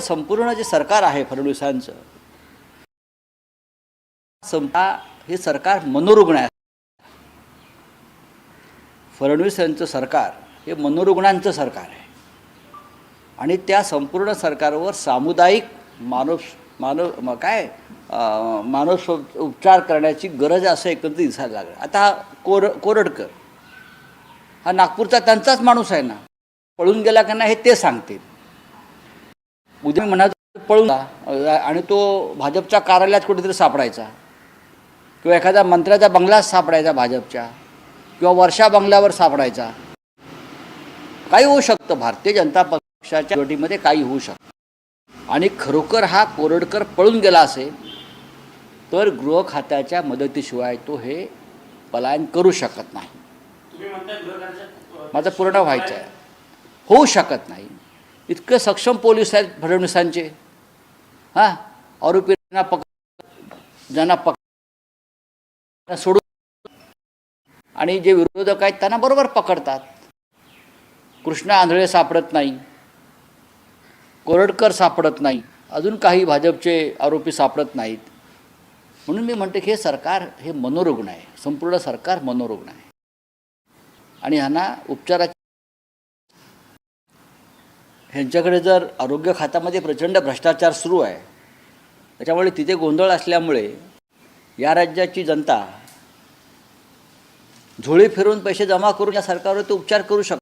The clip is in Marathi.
त्यामुळे संपूर्ण जे सरकार आहे फडणवीसांचं संपा हे सरकार मनोरुग्ण आहे. फडणवीस यांचं सरकार हे मनोरुग्णांचं सरकार आहे. आणि त्या संपूर्ण सरकारवर सामुदायिक मानव मानव काय मानव उपचार करण्याची गरज असं एकत्रित दिसायला लागलं. आता हा कोर कोरडकर हा नागपूरचा त्यांचाच माणूस आहे ना? पळून गेला का नाही हे ते सांगतील. उद्या मी म्हणायचो पळून आणि तो भाजपच्या कार्यालयात कुठेतरी सापडायचा. किंवा एखाद्या मंत्र्याच्या बंगल्यात सापडायचा भाजपच्या किंवा वर्षा बंगल्यावर सापडायचा. काही होऊ शकतं भारतीय जनता पक्षाच्या निवडणुकीमध्ये काही होऊ शकतं. आणि खरोखर हा कोरडकर पळून गेला असेल तर गृह खात्याच्या मदतीशिवाय तो हे पलायन करू शकत नाही. माझं पूर्ण व्हायचं आहे होऊ शकत नाही. इतकं सक्षम पोलीस आहेत फडणवीसांचे. हां? आरोपींना पक ज्यांना पक सोडून आणि जे विरोधक आहेत त्यांना बरोबर पकडतात. कृष्णा आंधळे सापडत नाही. कोरडकर सापडत नाही. अजून काही भाजपचे आरोपी सापडत नाहीत. म्हणून मी म्हणते की हे सरकार हे मनोरुग्ण आहे. संपूर्ण सरकार मनोरुग्ण आहे. आणि ह्यांना उपचाराची ह्यांच्याकडे जर आरोग्य खात्यामध्ये प्रचंड भ्रष्टाचार सुरू आहे त्याच्यामुळे तिथे गोंधळ असल्यामुळे या राज्याची जनता झोळी फिरून पैसे जमा करून या सरकारवर ते उपचार करू शकतात